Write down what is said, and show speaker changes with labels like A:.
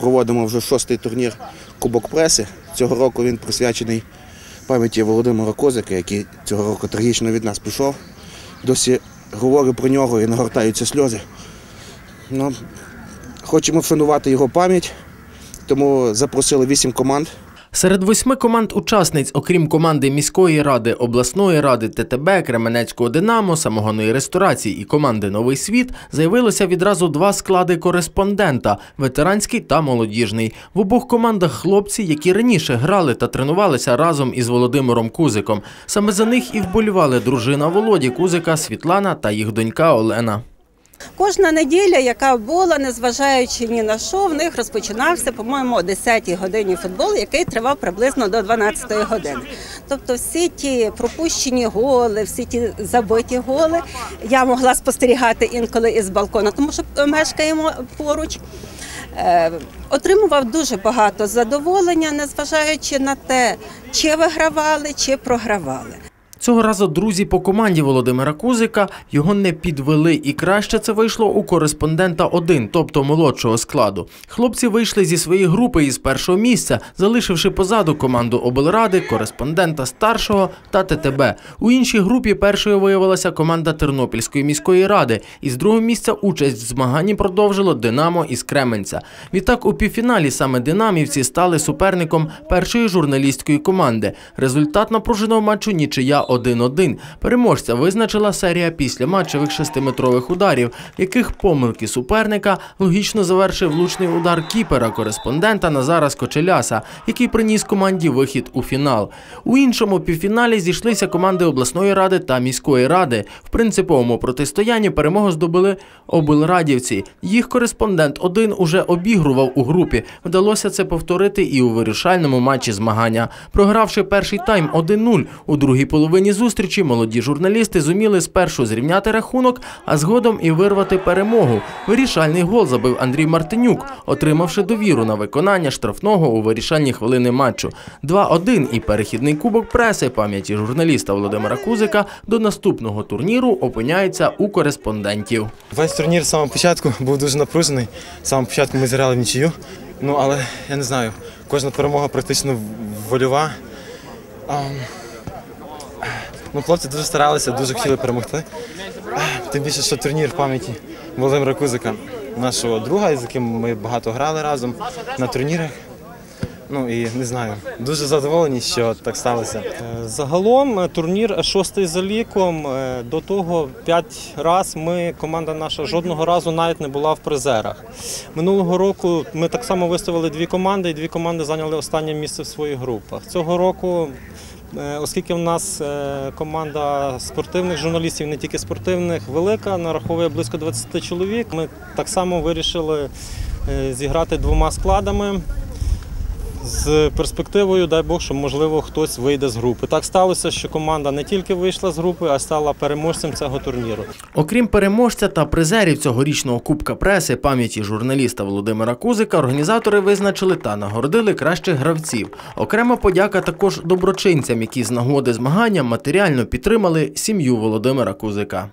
A: проводимо вже шостий турнір Кубок преси. Цього року він присвячений пам'яті Володимира Козика, який цього року трагічно від нас пішов. Досі говорю про нього і нагортаються сльози. Ну, хочемо вшанувати його пам'ять, тому запросили вісім команд.
B: Серед восьми команд-учасниць, окрім команди міської ради, обласної ради, ТТБ, Кременецького Динамо, самогонної ресторації і команди Новий світ заявилося відразу два склади кореспондента ветеранський та молодіжний. В обох командах хлопці, які раніше грали та тренувалися разом із Володимиром Кузиком. Саме за них і вболівали дружина Володі Кузика Світлана та їх донька Олена.
C: Кожна неділя, яка була, незважаючи ні на що, в них розпочинався, по-моєму, о 10-й годині футбол, який тривав приблизно до 12-ї години. Тобто всі ті пропущені голи, всі ті забиті голи я могла спостерігати інколи із балкона, тому що мешкаємо поруч. Е, Отримував дуже багато задоволення, незважаючи на те, чи вигравали, чи програвали.
B: Цього разу друзі по команді Володимира Кузика його не підвели, і краще це вийшло у кореспондента 1, тобто молодшого складу. Хлопці вийшли зі своєї групи із першого місця, залишивши позаду команду облради, кореспондента старшого та ТТБ. У іншій групі першою виявилася команда Тернопільської міської ради. Із другого місця участь в змаганні продовжило Динамо із Кременця. Відтак у півфіналі саме динамівці стали суперником першої журналістської команди. Результат напруженого матчу нічия 1-1. Переможця визначила серія післяматчевих шестиметрових ударів, яких помилки суперника логічно завершив влучний удар кіпера кореспондента Назара Скочеляса, який приніс команді вихід у фінал. У іншому півфіналі зійшлися команди обласної ради та міської ради. В принциповому протистоянні перемогу здобули облрадівці. Їх кореспондент один уже обігрував у групі. Вдалося це повторити і у вирішальному матчі змагання. Програвши перший тайм 1-0, у другій половині зустрічі молоді журналісти зуміли спершу зрівняти рахунок, а згодом і вирвати перемогу. Вирішальний гол забив Андрій Мартинюк, отримавши довіру на виконання штрафного у вирішальні хвилини матчу. 2-1 і перехідний кубок преси пам'яті журналіста Володимира Кузика до наступного турніру опиняється у кореспондентів.
D: Весь турнір з самого початку був дуже напружений. З самого початку ми зіграли в нічию. Ну, але я не знаю, кожна перемога практично вольова. А, ну, хлопці дуже старалися, дуже хотіли перемогти. Тим більше, що турнір в пам'яті Володимира Кузика, нашого друга, з яким ми багато грали разом на турнірах. Ну і не знаю, дуже задоволені, що так сталося.
E: Е, Загалом е, турнір шостий за ліком. Е, До того п'ять раз ми, команда наша, жодного разу навіть не була в призерах. Минулого року ми так само виставили дві команди, і дві команди зайняли останнє місце в своїх групах. Цього року, е, оскільки в нас е, команда спортивних журналістів, не тільки спортивних, велика, нараховує близько 20 чоловік. Ми так само вирішили е, зіграти двома складами з перспективою, дай Бог, що можливо хтось вийде з групи. Так сталося, що команда не тільки вийшла з групи, а стала переможцем цього турніру.
B: Окрім переможця та призерів цьогорічного Кубка преси пам'яті журналіста Володимира Кузика, організатори визначили та нагородили кращих гравців. Окрема подяка також доброчинцям, які з нагоди змагання матеріально підтримали сім'ю Володимира Кузика.